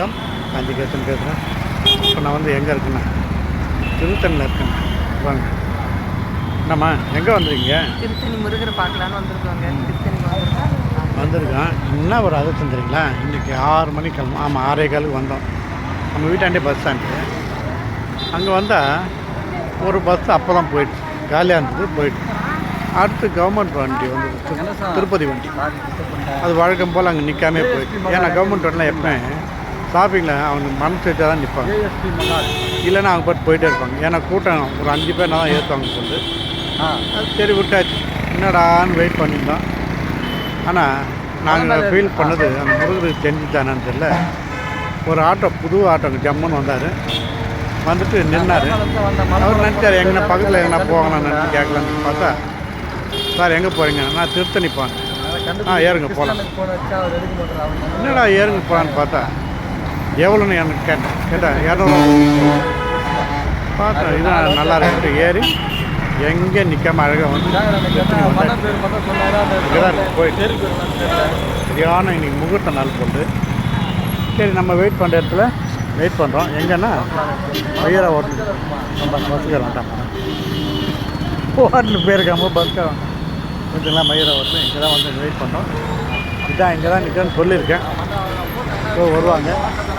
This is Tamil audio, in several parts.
வணக்கம். காஞ்சிகேசன் பேசுகிறேன் இப்போ நான் வந்து எங்கே இருக்குண்ணா திருத்தணியில் இருக்கேன். வாங்க. என்னம்மா எங்கே வந்துருக்கீங்க? திருத்தணி முருகரை பார்க்கலான்னு வந்திருக்கோங்க. திருத்தணி என்ன ஒரு அதை தந்துறீங்களா இன்றைக்கி ஆறு மணிக்கு கிளம்பும் ஆமாம் ஆறே காலுக்கு வந்தோம். நம்ம வீட்டாண்டே பஸ் ஸ்டாண்டு அங்கே வந்தால் ஒரு பஸ் அப்போ தான் போயிடுச்சு. காலியாக இருந்தது போயிடுச்சு. அடுத்து கவர்மெண்ட் வண்டி வந்து திரு- திருப்பதி வண்டி. அது வழக்கம் போல் அங்கே நிற்காமே போயிடுச்சு. ஏன்னா கவர்மெண்ட் வண்டிலாம் எப்பவுமே ஷாப்பிங்கில் அவங்க மனசு வச்சா தான் நிற்பாங்க இல்லைன்னா அவங்க பாட்டு போயிட்டே இருப்பாங்க. ஏன்னா கூட்டம் ஒரு அஞ்சு பேர் தான் ஏற்றுவாங்க சொல்லு. அது சரி விட்டாச்சு. என்னடான்னு வெயிட் பண்ணியிருந்தோம் ஆனால் நாங்கள் ஃபீல் பண்ணது அந்த முருகருக்கு தெரிஞ்சுட்டானான்னு தெரியல. ஒரு ஆட்டோ புது ஆட்டோ ஜம்முன்னு வந்தார். வந்துட்டு நின்னார். அவர் நினச்சார் எங்கன்னா பக்கத்தில் எங்கன்னா போகலாம்னு நினச்சி கேட்கலான்னு பார்த்தா சார் எங்கே போகிறீங்க நான் திருத்தணி போனேன் ஆ ஏறுங்க போகலாம். என்னடா ஏறுங்க போகலான்னு பார்த்தா எவ்வளோன்னு எனக்கு கேட்டேன். கேட்டேன். இரநூறுவா பார்த்தேன். இதான் நல்லா இருக்கு ஏறி எங்கே நிற்காம அழகாக வந்து திருத்தணி இருக்கு, போயிட்டு சரியான இன்னைக்கு முகூர்த்த நாள் போட்டு. சரி நம்ம வெயிட் பண்ணுற இடத்துல வெயிட் பண்ணுறோம் எங்கன்னா? ஐயரா ஹோட்டல் ரொம்ப பஸ்ஸுக்கார வேண்டாம் ஹோட்டல் பேர் இருக்காம கொஞ்சம்லாம் மயூரா ஹோட்டல் இங்கே தான் வந்து வெயிட் பண்ணோம் இதான் இங்கே தான் நிற்கிறேன்னு சொல்லியிருக்கேன். ஸோ வருவாங்க.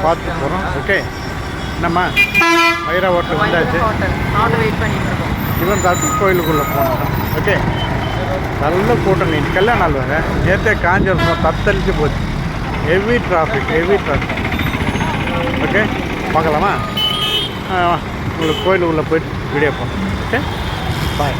பார்த்துட்டு போகிறோம் ஓகே என்னம்மா மயூரா ஹோட்டல் வந்தாச்சு. இவன் தட்டு கோயிலுக்குள்ளே போனோம். ஓகே நல்ல கூட்டம். இன்னைக்கு கல்யாண நாள் வேறு. நேற்றே காஞ்சிருந்தோம் தத்தளிச்சு போச்சு. Heavy traffic heavy traffic okay பார்க்கலாமா? உங்களுக்கு கோயிலுக்குள்ளே போயிட்டு வீடியோ போகணும் ஓகே பாய்